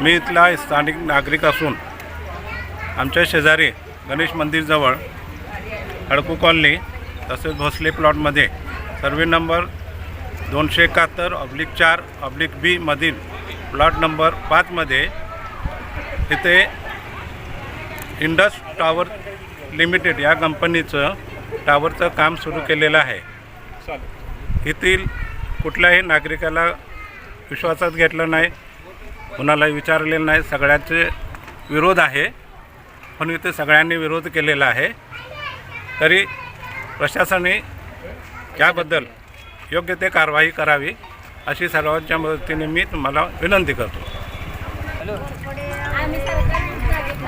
मी इथला स्थानिक नागरिक असून आमच्या शेजारी गणेश मंदिरजवळ हडकू कॉलनी तसेच भोसले प्लॉटमध्ये सर्वे नंबर दोनशे एकाहत्तर ऑब्लिक चार ऑब्लिक बीमधील प्लॉट नंबर पाचमध्ये इथे इंडस टॉवर लिमिटेड या कंपनीचं टॉवरचं काम सुरू केलेलं आहे. येथील कुठल्याही नागरिकाला विश्वासात घेतलं नाही. कुणालाही विचारलेलं नाही. सगळ्याचे विरोध आहे. पण इथे सगळ्यांनी विरोध केलेला आहे. तरी प्रशासनाने याबद्दल योग्य ते कारवाई करावी अशी सर्वांच्या मदतीने मी तुम्हाला विनंती करतो.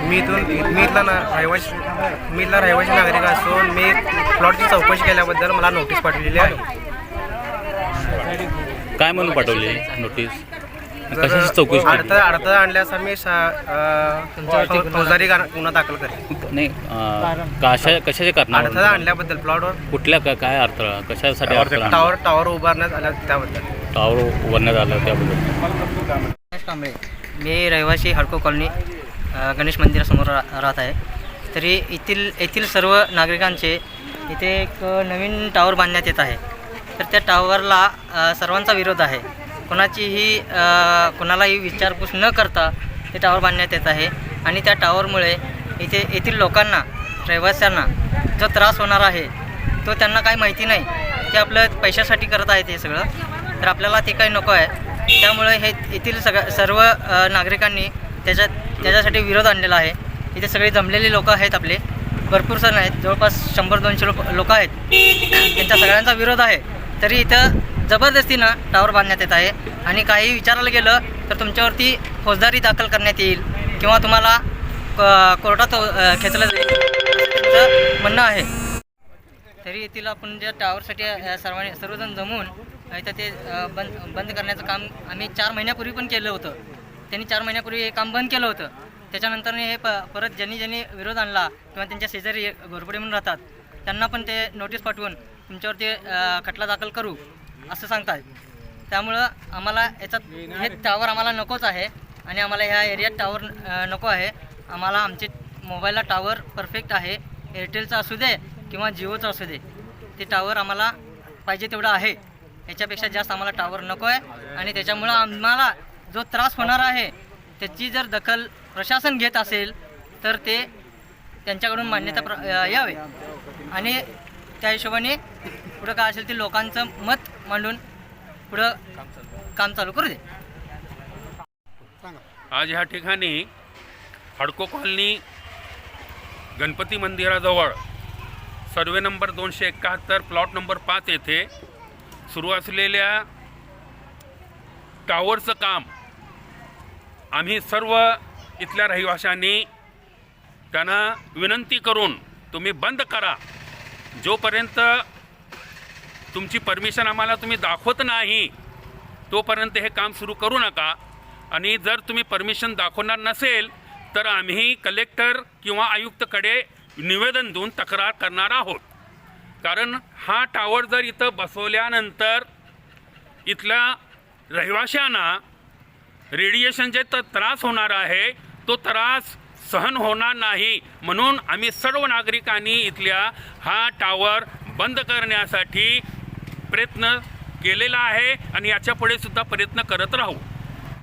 मी इथून मी इथला ना रहिवासी मी इथला रहिवासी नागरिक असून मी प्लॉटची चौकशी केल्याबद्दल मला नोटीस पाठवलेली आहे. काय म्हणून पाठवली नोटीस कशाची चौकशी केली? अडथळा अडथळा आणल्यास मी सा- अं, फौजदारी गा- गुन्हा दाखल करेन नाही अं, कशा कशाच्या अडथळा कारणावर आणल्याबद्दल प्लॉटवर? कुठल्या का- काय अडथळा? कशासाठी अडथळा टावर टावर उभारण्यात आल्या त्याबद्दल. टॉवर उभारण्यात आलं त्याबद्दल. गणेश कांबळे मी रहिवासी हडको कॉलनी अ, गणेश मंदिरासमोर रा राहत आहे. तरी येथील येथील सर्व नागरिकांचे इथे एक नवीन टावर बांधण्यात येत आहे. तर त्या टावरला अ, सर्वांचा विरोध आहे. कोणाचीही कोणालाही विचारपूस न करता ते टावर बांधण्यात येत आहे. आणि त्या टावरमुळे इथे येथील लोकांना रहिवाशांना जो त्रास होणार आहे तो त्यांना काही माहिती नाही. ते आपलं पैशासाठी करत आहेत हे सगळं. तर आपल्याला ते काही नको आहे. त्यामुळे हे येथील सगळ्या सर्व नागरिकांनी त्याच्या त्याच्यासाठी विरोध आणलेला आहे. इथे सगळे जमलेले लोक आहेत आपले. भरपूर सण आहेत. जवळपास शंभर दोनशे लोक लोक आहेत. त्यांचा सगळ्यांचा विरोध आहे. तरी इथं जबरदस्तीनं टावर बांधण्यात येत आहे. आणि काही विचारायला गेलं तर तुमच्यावरती फौजदारी दाखल करण्यात येईल किंवा तुम्हाला कोर्टात खेचलं जाईल. त्यांचं म्हणणं आहे. तरी येथील आपण ज्या टावरसाठी सर्वांनी सर्वजण जमून तर ते बंद बंद करण्याचं काम आम्ही चार महिन्यापूर्वी पण केलं होतं. त्यांनी चार महिन्यापूर्वी हे काम बंद केलं होतं. त्याच्यानंतर हे प परत ज्यांनी ज्यांनी विरोध आणला किंवा त्यांच्या शेजारी घोरपडे म्हणून राहतात त्यांना पण ते नोटीस पाठवून तुमच्यावरती खटला दाखल करू. असं सांगतात त्यामुळं आम्हाला याच्यात हे टावर आम्हाला नकोच आहे. आणि आम्हाला ह्या एरियात टावर नको आहे. आम्हाला आमचे मोबाईलला टावर परफेक्ट आहे. एअरटेलचा असू दे किंवा जिओचा असू दे ते टावर आम्हाला पाहिजे तेवढं आहे. याच्यापेक्षा जास्त आम्हाला टावर नको आहे. आणि त्याच्यामुळं आम्हाला जो त्रास होणार आहे त्याची जर दखल प्रशासन घेत असेल तर ते त्यांच्याकडून मान्यता प्र यावे. आणि त्या हिशोबाने पुढं काय असेल ते लोकांचं मत मांडून पुढं काम चालू. करू दे. आज ह्या ठिकाणी हडको कॉलनी गणपती मंदिराजवळ सर्वे नंबर दोनशे एकाहत्तर प्लॉट नंबर पाच येथे सुरू असलेल्या टावरचं काम आम्ही सर्व इथल्या रहिवाशांनी त्यांना विनंती करून तुम्ही बंद करा. जोपर्यंत तुमची परमिशन आम्हाला तुम्ही दाखवत नाही तोपर्यंत हे काम सुरू करू नका. आणि जर तुम्ही परमिशन दाखवणार नसेल तर आम्ही कलेक्टर किंवा आयुक्तकडे निवेदन देऊन तक्रार करणार आहोत. कारण हा टावर जर इथं बसवल्यानंतर इथल्या रहिवाशांना रेडिएशनचे तर त्रास होणार आहे तो त्रास सहन होणार नाही. म्हणून आम्ही सर्व नागरिकांनी इथल्या हा टावर बंद करण्यासाठी प्रयत्न केलेला आहे आणि याच्यापुढे सुद्धा प्रयत्न करत राहू.